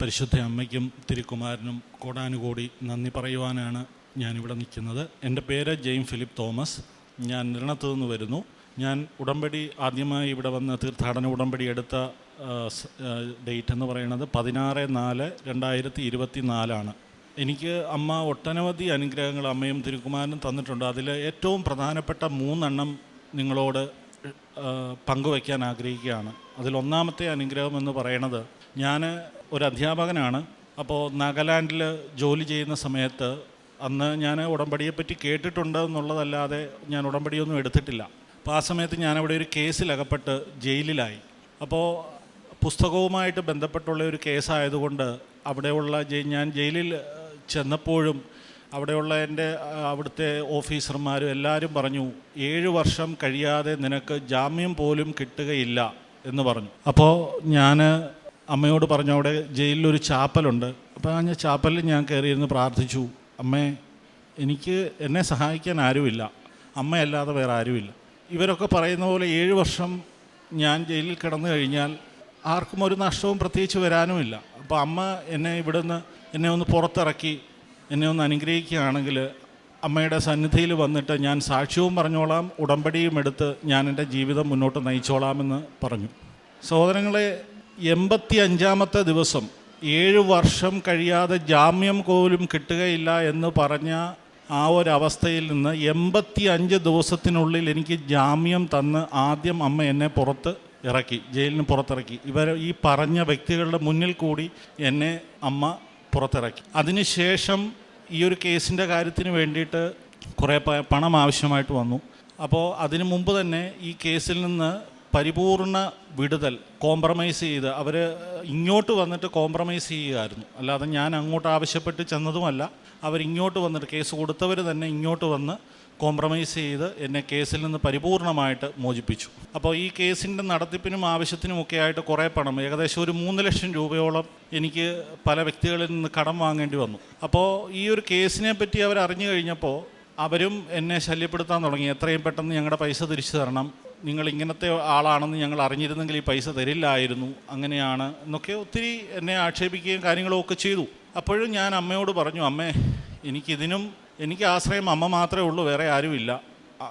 പരിശുദ്ധ അമ്മയ്ക്കും തിരുക്കുമാരനും കോടാനുകൂടി നന്ദി പറയുവാനാണ് ഞാനിവിടെ നിൽക്കുന്നത്. എന്റെ പേര് ജെയിം ഫിലിപ്പ് തോമസ്. ഞാൻ നിരണത്തു നിന്ന് വരുന്നു. ഞാൻ ഉടമ്പടി ആദ്യമായി ഇവിടെ വന്ന് തീർത്ഥാടന ഉടമ്പടി എടുത്ത ഡേറ്റ് എന്ന് പറയുന്നത് പതിനാറ് നാല് രണ്ടായിരത്തി ഇരുപത്തി നാലാണ് എനിക്ക് അമ്മ ഒട്ടനവധി അനുഗ്രഹങ്ങൾ അമ്മയും തിരുക്കുമാരനും തന്നിട്ടുണ്ട്. അതിൽ ഏറ്റവും പ്രധാനപ്പെട്ട മൂന്നെണ്ണം നിങ്ങളോട് പങ്കുവയ്ക്കാൻ ആഗ്രഹിക്കുകയാണ്. അതിലൊന്നാമത്തെ അനുഗ്രഹം എന്ന് പറയുന്നത് ഞാൻ ഒരു അധ്യാപകനാണ്. അപ്പോൾ നാഗാലാൻഡിൽ ജോലി ചെയ്യുന്ന സമയത്ത് അന്ന് ഞാൻ ഉടമ്പടിയെപ്പറ്റി കേട്ടിട്ടുണ്ട് എന്നുള്ളതല്ലാതെ ഞാൻ ഉടമ്പടിയൊന്നും എടുത്തിട്ടില്ല. അപ്പോൾ ആ സമയത്ത് ഞാനവിടെ ഒരു കേസിൽ അകപ്പെട്ട് ജയിലിലായി. അപ്പോൾ പുസ്തകവുമായിട്ട് ബന്ധപ്പെട്ടുള്ള ഒരു കേസായതുകൊണ്ട് അവിടെയുള്ള ഞാൻ ജയിലിൽ ചെന്നപ്പോഴും അവിടെയുള്ള എന്റെ അവിടുത്തെ ഓഫീസർമാരും എല്ലാവരും പറഞ്ഞു ഏഴ് വർഷം കഴിയാതെ നിനക്ക് ജാമ്യം പോലും കിട്ടുകയില്ല എന്ന് പറഞ്ഞു. അപ്പോൾ ഞാൻ അമ്മയോട് പറഞ്ഞു അവിടെ ജയിലിലൊരു ചാപ്പലുണ്ട്. അപ്പോൾ ആ ചാപ്പലിൽ ഞാൻ കയറിയിരുന്ന് പ്രാർത്ഥിച്ചു അമ്മേ എനിക്ക് എന്നെ സഹായിക്കാൻ ആരുമില്ല. അമ്മയല്ലാതെ വേറെ ആരുമില്ല. ഇവരൊക്കെ പറയുന്ന പോലെ ഏഴ് വർഷം ഞാൻ ജയിലിൽ കിടന്നു കഴിഞ്ഞാൽ ആർക്കും ഒരു നഷ്ടവും പ്രത്യേകിച്ച് വരാനുമില്ല. അപ്പോൾ അമ്മ എന്നെ ഇവിടുന്ന് എന്നെ ഒന്ന് പുറത്തിറക്കി എന്നെ ഒന്ന് അനുഗ്രഹിക്കുകയാണെങ്കിൽ അമ്മയുടെ സന്നിധിയിൽ വന്നിട്ട് ഞാൻ സാക്ഷ്യവും പറഞ്ഞോളാം ഉടമ്പടിയും എടുത്ത് ഞാൻ എന്റെ ജീവിതം മുന്നോട്ട് നയിച്ചോളാമെന്ന് പറഞ്ഞു. സഹോദരങ്ങളെ എൺപത്തി അഞ്ചാമത്തെ ദിവസം ഏഴ് വർഷം കഴിയാതെ ജാമ്യം പോലും കിട്ടുകയില്ല എന്ന് പറഞ്ഞ ആ ഒരവസ്ഥയിൽ നിന്ന് എൺപത്തി അഞ്ച് ദിവസത്തിനുള്ളിൽ എനിക്ക് ജാമ്യം തന്ന് ആദ്യം അമ്മ എന്നെ പുറത്ത് ഇറക്കി ജയിലിന് പുറത്തിറക്കി. ഇവർ ഈ പറഞ്ഞ വ്യക്തികളുടെ മുന്നിൽ കൂടി എന്നെ അമ്മ പുറത്തിറക്കി. അതിനുശേഷം ഈ ഒരു കേസിന്റെ കാര്യത്തിന് വേണ്ടിയിട്ട് കുറേ പണം ആവശ്യമായിട്ട് വന്നു. അപ്പോൾ അതിനു മുമ്പ് തന്നെ ഈ കേസിൽ നിന്ന് പരിപൂർണ വിടുതൽ കോംപ്രമൈസ് ചെയ്ത് അവർ ഇങ്ങോട്ട് വന്നിട്ട് കോംപ്രമൈസ് ചെയ്യുമായിരുന്നു അല്ലാതെ ഞാൻ അങ്ങോട്ട് ആവശ്യപ്പെട്ട് ചെന്നതുമല്ല. അവരിങ്ങോട്ട് വന്നിട്ട് കേസ് കൊടുത്തവർ തന്നെ ഇങ്ങോട്ട് വന്ന് കോംപ്രമൈസ് ചെയ്ത് എന്നെ കേസിൽ നിന്ന് പരിപൂർണമായിട്ട് മോചിപ്പിച്ചു. അപ്പോൾ ഈ കേസിന്റെ നടത്തിപ്പിനും ആവശ്യത്തിനും ഒക്കെ ആയിട്ട് കുറേ പണം ഏകദേശം ഒരു മൂന്ന് ലക്ഷം രൂപയോളം എനിക്ക് പല വ്യക്തികളിൽ നിന്ന് കടം വാങ്ങേണ്ടി വന്നു. അപ്പോൾ ഈ ഒരു കേസിനെ പറ്റി അവർ അറിഞ്ഞു കഴിഞ്ഞപ്പോൾ അവരും എന്നെ ശല്യപ്പെടുത്താൻ തുടങ്ങി. എത്രയും പെട്ടെന്ന് ഞങ്ങളുടെ പൈസ തിരിച്ചു തരണം നിങ്ങൾ ഇങ്ങനത്തെ ആളാണെന്ന് ഞങ്ങൾ അറിഞ്ഞിരുന്നെങ്കിൽ ഈ പൈസ തരില്ലായിരുന്നു അങ്ങനെയാണ് എന്നൊക്കെ ഒത്തിരി എന്നെ ആക്ഷേപിക്കുകയും കാര്യങ്ങളും ഒക്കെ ചെയ്തു. അപ്പോഴും ഞാൻ അമ്മയോട് പറഞ്ഞു അമ്മേ എനിക്കിതിനും എനിക്ക് ആശ്രയം അമ്മ മാത്രമേ ഉള്ളൂ വേറെ ആരുമില്ല.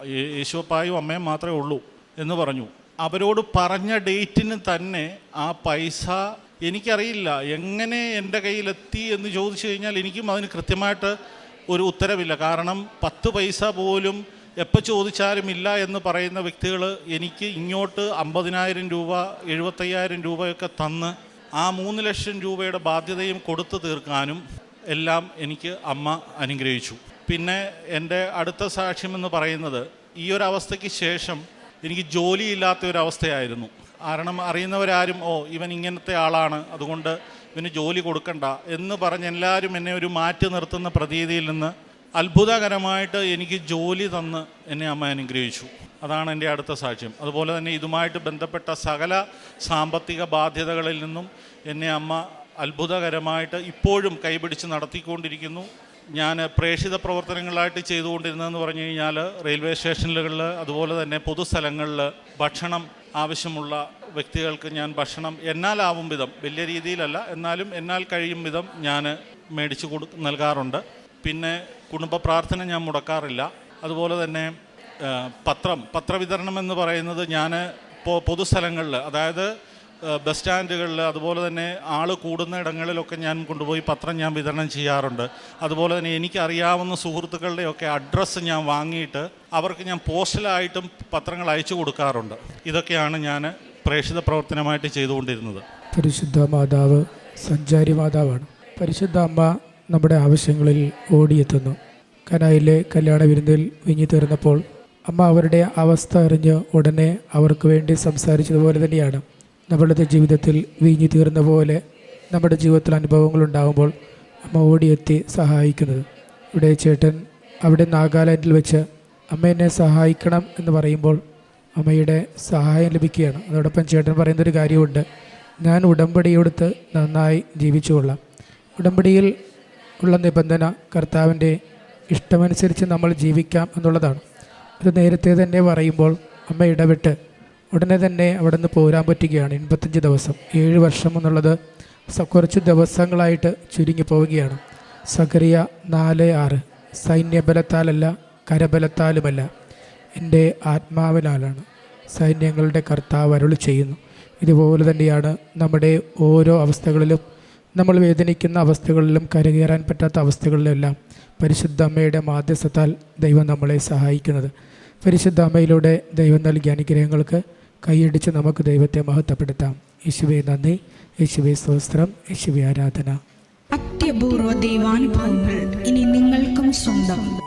യേശുപ്പായും അമ്മയും മാത്രമേ ഉള്ളൂ എന്ന് പറഞ്ഞു. അവരോട് പറഞ്ഞ ഡേറ്റിന് തന്നെ ആ പൈസ എനിക്കറിയില്ല എങ്ങനെ എന്റെ കയ്യിലെത്തി എന്ന് ചോദിച്ചു കഴിഞ്ഞാൽ എനിക്കും അതിന് കൃത്യമായിട്ട് ഒരു ഉത്തരവില്ല. കാരണം പത്ത് പൈസ പോലും എപ്പോൾ ചോദിച്ചാലും ഇല്ല എന്ന് പറയുന്ന വ്യക്തികൾ എനിക്ക് ഇങ്ങോട്ട് അമ്പതിനായിരം രൂപ എഴുപത്തയ്യായിരം രൂപയൊക്കെ തന്ന് ആ മൂന്ന് ലക്ഷം രൂപയുടെ ബാധ്യതയും കൊടുത്തു തീർക്കാനും എല്ലാം എനിക്ക് അമ്മ അനുഗ്രഹിച്ചു. പിന്നെ എന്റെ അടുത്ത സാക്ഷ്യമെന്ന് പറയുന്നത് ഈ ഒരു അവസ്ഥയ്ക്ക് ശേഷം എനിക്ക് ജോലിയില്ലാത്ത ഒരു അവസ്ഥയായിരുന്നു. കാരണം അറിയുന്നവരാരും ഓ ഇവൻ ഇങ്ങനത്തെ ആളാണ് അതുകൊണ്ട് ഇവന് ജോലി കൊടുക്കണ്ട എന്ന് പറഞ്ഞ് എല്ലാവരും എന്നെ ഒരു മാറ്റി നിർത്തുന്ന പ്രതീതിയിൽ നിന്ന് അത്ഭുതകരമായിട്ട് എനിക്ക് ജോലി തന്ന് എന്നെ അമ്മ അനുഗ്രഹിച്ചു. അതാണ് എന്റെ അടുത്ത സാക്ഷ്യം. അതുപോലെ തന്നെ ഇതുമായിട്ട് ബന്ധപ്പെട്ട സകല സാമ്പത്തിക ബാധ്യതകളിൽ നിന്നും എന്നെ അമ്മ അത്ഭുതകരമായിട്ട് ഇപ്പോഴും കൈപിടിച്ച് നടത്തിക്കൊണ്ടിരിക്കുന്നു. ഞാൻ പ്രേക്ഷിത പ്രവർത്തനങ്ങളായിട്ട് ചെയ്തുകൊണ്ടിരുന്നതെന്ന് പറഞ്ഞു കഴിഞ്ഞാൽ റെയിൽവേ സ്റ്റേഷനുകളിൽ അതുപോലെ തന്നെ പൊതുസ്ഥലങ്ങളിൽ ഭക്ഷണം ആവശ്യമുള്ള വ്യക്തികൾക്ക് ഞാൻ ഭക്ഷണം എന്നാലാവും വിധം വലിയ രീതിയിലല്ല എന്നാലും എന്നാൽ കഴിയും വിധം ഞാൻ മേടിച്ചു കൊടു നൽകാറുണ്ട്. പിന്നെ കുടുംബ പ്രാർത്ഥന ഞാൻ മുടക്കാറില്ല. അതുപോലെ തന്നെ പത്രം പത്രവിതരണം എന്ന് പറയുന്നത് ഞാൻ പൊതുസ്ഥലങ്ങളിൽ അതായത് ബസ് സ്റ്റാൻഡുകളിൽ അതുപോലെ തന്നെ ആൾ കൂടുന്ന ഇടങ്ങളിലൊക്കെ ഞാൻ കൊണ്ടുപോയി പത്രം ഞാൻ വിതരണം ചെയ്യാറുണ്ട്. അതുപോലെ തന്നെ എനിക്കറിയാവുന്ന സുഹൃത്തുക്കളുടെയൊക്കെ അഡ്രസ്സ് ഞാൻ വാങ്ങിയിട്ട് അവർക്ക് ഞാൻ പോസ്റ്റലായിട്ടും പത്രങ്ങൾ അയച്ചു കൊടുക്കാറുണ്ട്. ഇതൊക്കെയാണ് ഞാൻ പ്രേക്ഷിത പ്രവർത്തനമായിട്ട് ചെയ്തുകൊണ്ടിരുന്നത്. പരിശുദ്ധ മാതാവ് സഞ്ചാരി മാതാവാണ് പരിശുദ്ധ അമ്മ നമ്മുടെ ആവശ്യങ്ങളിൽ ഓടിയെത്തുന്നു. കനായിലെ കല്യാണ വിരുന്നിൽ വിഞ്ഞു തീർന്നപ്പോൾ അമ്മ അവരുടെ അവസ്ഥ അറിഞ്ഞ് ഉടനെ അവർക്ക് വേണ്ടി സംസാരിച്ചതുപോലെ തന്നെയാണ്. നമ്മളുടെ ജീവിതത്തിൽ വീഞ്ഞു തീർന്ന പോലെ നമ്മുടെ ജീവിതത്തിൽ അനുഭവങ്ങൾ ഉണ്ടാകുമ്പോൾ അമ്മ ഓടിയെത്തി സഹായിക്കുന്നത്. ഇവിടെ ചേട്ടൻ അവിടെ നാഗാലാൻഡിൽ വെച്ച് അമ്മ എന്നെ സഹായിക്കണം എന്ന് പറയുമ്പോൾ അമ്മയുടെ സഹായം ലഭിക്കുകയാണ്. അതോടൊപ്പം ചേട്ടൻ പറയുന്നൊരു കാര്യമുണ്ട്. ഞാൻ ഉടമ്പടിയെടുത്ത് നന്നായി ജീവിച്ചുകൊള്ളാം ഉടമ്പടിയിൽ ഉള്ള നിബന്ധന കർത്താവിന്റെ ഇഷ്ടമനുസരിച്ച് നമ്മൾ ജീവിക്കാം എന്നുള്ളതാണ്. ഇത് നേരത്തെ തന്നെ പറയുമ്പോൾ അമ്മ ഇടപെട്ട് ഉടനെ തന്നെ അവിടെ നിന്ന് പോരാൻ പറ്റുകയാണ്. എൺപത്തഞ്ച് ദിവസം ഏഴ് വർഷം എന്നുള്ളത് കുറച്ച് ദിവസങ്ങളായിട്ട് ചുരുങ്ങി പോവുകയാണ്. സഖറിയ നാല് ആറ് സൈന്യബലത്താലല്ല കരബലത്താലുമല്ല എന്റെ ആത്മാവിനാലാണ്. സൈന്യങ്ങളുടെ കർത്താവ് അരുളി ചെയ്യുന്നു. ഇതുപോലെ തന്നെയാണ് നമ്മുടെ ഓരോ അവസ്ഥകളിലും നമ്മൾ വേദനിക്കുന്ന അവസ്ഥകളിലും കരകയറാൻ പറ്റാത്ത അവസ്ഥകളിലെല്ലാം പരിശുദ്ധ അമ്മയുടെ മാധ്യസ്ഥത്താൽ ദൈവം നമ്മളെ സഹായിക്കുന്നത്. പരിശുദ്ധ അമ്മയിലൂടെ ദൈവം നൽകിയ അനുഗ്രഹങ്ങൾക്ക് കൈയടിച്ച് നമുക്ക് ദൈവത്തെ മഹത്വപ്പെടുത്താം. യേശുവെ നന്ദി. യേശുവെ സ്വസ്ത്രം യേശുവെ ആരാധന. അത്യപൂർവ ദൈവാനുഭവങ്ങൾ ഇനി നിങ്ങൾക്കും സ്വന്തം.